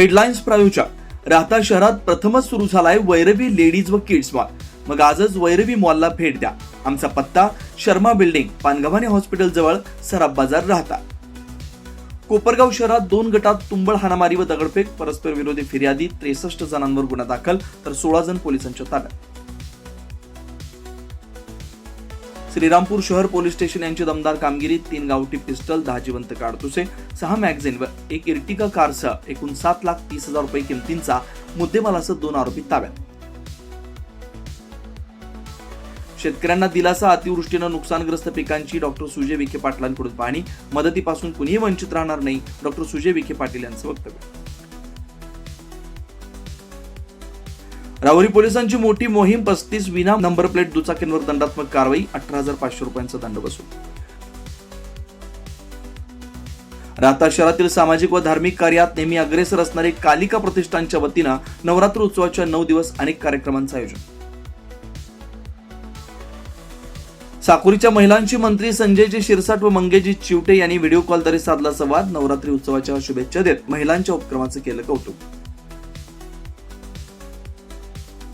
Headlines प्रायोजक. राहता शहरात प्रथमच सुरू झालाय वैरवी लेडीज व किड्स मॉल. मग आजच वैरवी मॉलला भेट द्या. आमचा पत्ता शर्मा बिल्डिंग पानगव्हाणे हॉस्पिटल जवळ सराफ बाजार राहता. कोपरगाव शहरात दोन गटात तुंबळ हाणामारी व दगडफेक परस्पर विरोधी फिर्यादी त्रेसष्ट जणांवर गुन्हा दाखल तर सोळा जण पोलिसांच्या ताब्यात. श्रीरामपूर शहर पोलीस स्टेशन यांची दमदार कामगिरी तीन गावठी पिस्टल दहा जिवंत काडतुसे सहा मॅगझिन व एक इर्टिका कारसह एकूण सात लाख तीस हजार रुपये किमतींचा मुद्देमालासह दोन आरोपी ताब्यात. शेतकऱ्यांना दिलासा अतिवृष्टीनं नुकसानग्रस्त पिकांची डॉक्टर सुजय विखे पाटलांकडून पाहणी. मदतीपासून कुणीही वंचित राहणार नाही डॉक्टर सुजय विखे पाटील यांचं वक्तव्य. राहुरी पोलिसांची मोठी मोहीम पस्तीस विना नंबर प्लेट दुचाकींवर दंडात्मक कारवाई अठरा हजार पाचशे रुपयांचा दंड वसूल. राहता शहरातील सामाजिक व धार्मिक कार्यात नेहमी अग्रेसर असणारे कालिका प्रतिष्ठानच्या वतीनं नवरात्र उत्सवाच्या नऊ दिवस अनेक कार्यक्रमांचं आयोजन. साकुरीच्या महिलांची मंत्री संजयजी शिरसाट व मंगेजी चिवटे यांनी व्हिडिओ कॉलद्वारे साधला संवाद. नवरात्री उत्सवाच्या शुभेच्छा देत महिलांच्या उपक्रमाचं केलं कौतुक.